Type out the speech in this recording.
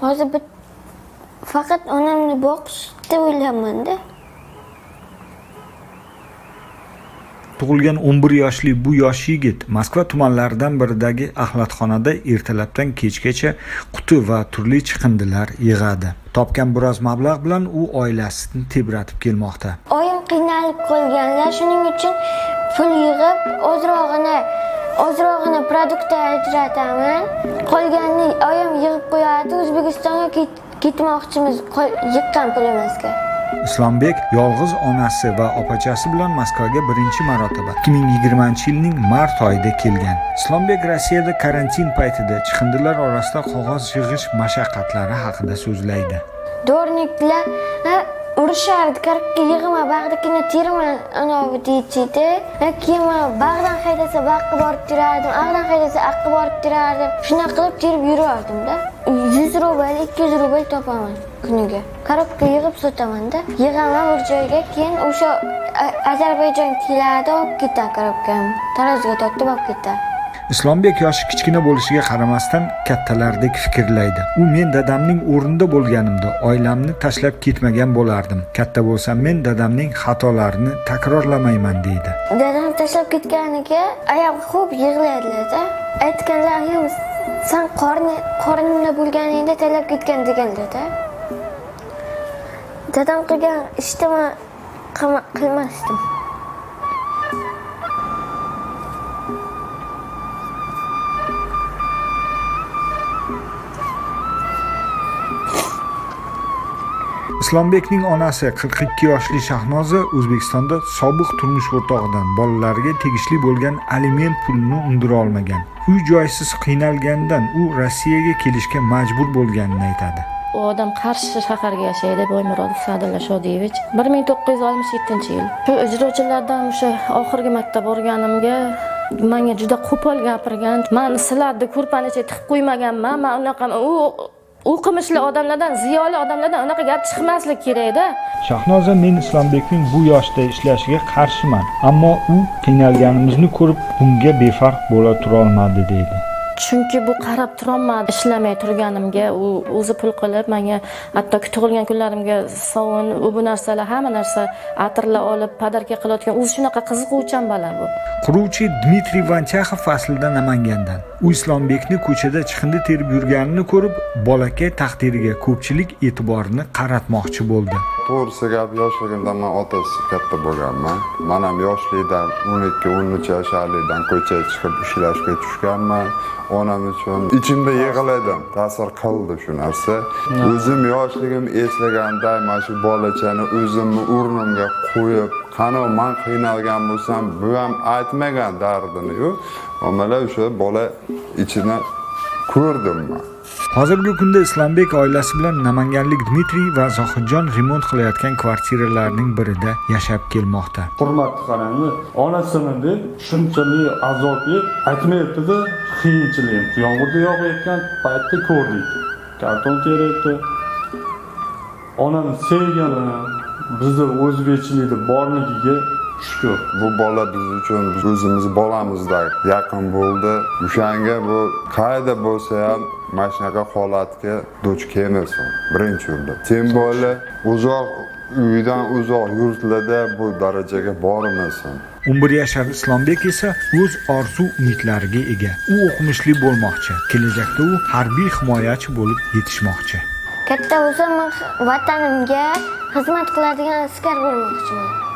hozir faqat onamni boqishda o'ylayapmanda tug'ilgan 11 yoshli bu yosh yigit moskva tumanlaridan biridagi axlatxonada ertalabdan kechgacha quti va turli chiqindilar yig'adi. Topgan biroz mablag' bilan u oilasini tebratib kelmoqda. Oyim qiynalib qolganlar shuning uchun pul yig'ib ozrog'ini ozrog'ini produktlar ajrataman qolganini oyim yig'ib qo'yadi. O'zbekistonga ket- ketmoqchimiz. Yiqqan pulimizga. Islombek yolg'iz onasi va opachasi bilan moskvaga birinchi marotaba 2020 yilning mart oyida kelgan. Islombek rossiyada karantin paytida chiqindilar orasida qog'oz yig'ish mashaqqatlari haqida so'zlaydi. Dvorniklar ha, urishardi karobka yig'ma bag'dagini terma anavi deyishdi Ha, keyin man bag'dan haydasa baqqa borib terardim aqdan haydasa aqqa borib terardim shunaqa qilib terib yurardimda yuz rubl ikki yuz rubl topaman kuniga korobka yig'ib sotamanda yig'aman bir joyga keyin o'sha A- ozarbayjon keladi olib ketadi korobkamni taroziga tortib olib ketadi islombek yoshi kichkina bo'lishiga qaramasdan kattalardek fikrlaydi. U men dadamning o'rnida bo'lganimda oilamni tashlab ketmagan bo'lardim. Katta bo'lsam men dadamning xatolarini takrorlamayman deydi. Dadam tashlab ketganiga ayam xo'p yig'laydilarda. Aytganlar ayam san qorni qornimda bo'lganingda tashlab ketgan deganlarda. Dadam qilgan ishni man qilmasdim. Islombekning onasi 42 yoshli shahnoza o'zbekistonda sobiq turmush o'rtog'idan bolalariga tegishli bo'lgan aliment pulini undira olmagan. Uy joysiz qiynalganidan u rossiyaga kelishga majbur bo'lganini aytadi. U odam qarshi shaharga yashaydi boymurodov sadulla shodiyevich bir ming to'qqiz yuz oltmish yettinchi yil. Shu ijrochilardan o'sha oxirgi marta borganimga manga juda qo'pol gapirgan. Mani silardi ko'rpani ichiga tiqib qo'ymaganman man unaqa u o'qimishli odamlardan ziyoli odamlardan unaqa gap chiqmaslik kerakda. Shahnoza men islombekning bu yoshda ishlashiga qarshiman ammo u qiynalganimizni ko'rib bunga befarq bo'la turolmadi deydi. Chunki bu qarab turolmadi ishlamay turganimga u o'zi pul qilib menga hattoki tug'ilgan kunlarimga sovun u bu narsalar hamma narsa atirlar olib podarka qilayotgan o'zi shunaqa qiziquvchan bola bu. Quruvchi dmitriy vanchaxov aslida namangandan. U islombekni ko'chada chiqindi terib yurganini ko'rib bolakay taqdiriga ko'pchilik e'tiborini qaratmoqchi bo'ldi. To'g'risi gap yoshligimda man otasiz katta bo'lganman. Man ham yoshlikdan o'n ikki o'n uch yasharlikdan ko'chaga chiqib ishlashga tushganman. Onam uchun ichimda yig'ladim ta'sir qildi shu narsa. O'zim yoshligim eslaganda mana shu bolachani o'zimni o'rnimga qo'yib qani man qiynalgan bo'lsam bu ham aytmagan dardiniyu. Mana o'sha bola ichini ko'rdim man. Hozirgi kunda islombek oilasi bilan namanganlik dmitriy va zohidjon remont qilayotgan kvartiralarning birida yashab kelmoqda. Hurmatli qarangni onasini deb shunchalik azob yeb aytmayaptida qiyinchilik yomg'irda yog'ayotgan paytda ko'rdik. Karton teryapti onani sevgani bizni o'zbekchilikda borligiga shukur bu bola biz uchun biz o'zimiz bolamizdek yaqin bo'ldi. O'shanga bu qayerda bo'lsa ham mana shunaqa holatga duch kelmasin. Birinchi o'rinda tем более uzoq uydan uzoq yurtlarda bu darajaga bormasin. 11 yashar islombek esa o'z orzu umidlariga ega. U o'qimishli bo'lmoqchi. Kelajakda u harbiy himoyachi bo'lib yetishmoqchi. Katta bo'lsam man vatanimga xizmat qiladigan askar bo'lmoqchiman